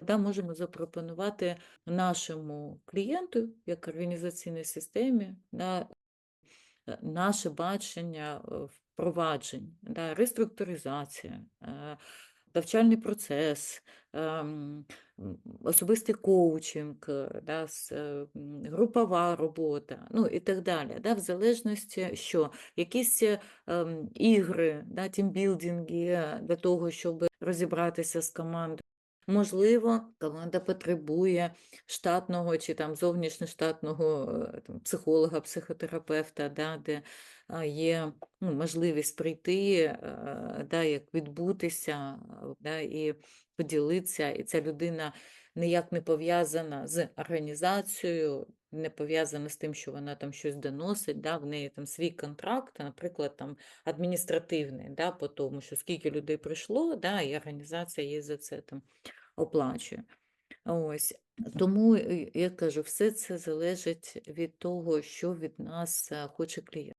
Да, можемо запропонувати нашому клієнту, як організаційній системі, да, е, наше бачення е, впроваджень, да, реструктуризація, е, навчальний процес, ем, особистий коучинг, да, групова робота, ну і так далі. Да, в залежності, що якісь ем, ігри, да, тімбілдинги для того, щоб розібратися з командою. Можливо, команда потребує штатного чи там зовнішньоштатного е, там, психолога, психотерапевта, да, де є ну, можливість прийти, е, да, як відбутися да, і поділитися, і ця людина ніяк не пов'язана з організацією, не пов'язана з тим, що вона там щось доносить, да, в неї там свій контракт, наприклад, там адміністративний, да, по тому, що скільки людей прийшло, да, і організація їй за це там оплачує. Ось. Тому е, я кажу, все це залежить від того, що від нас е, хоче клієнт.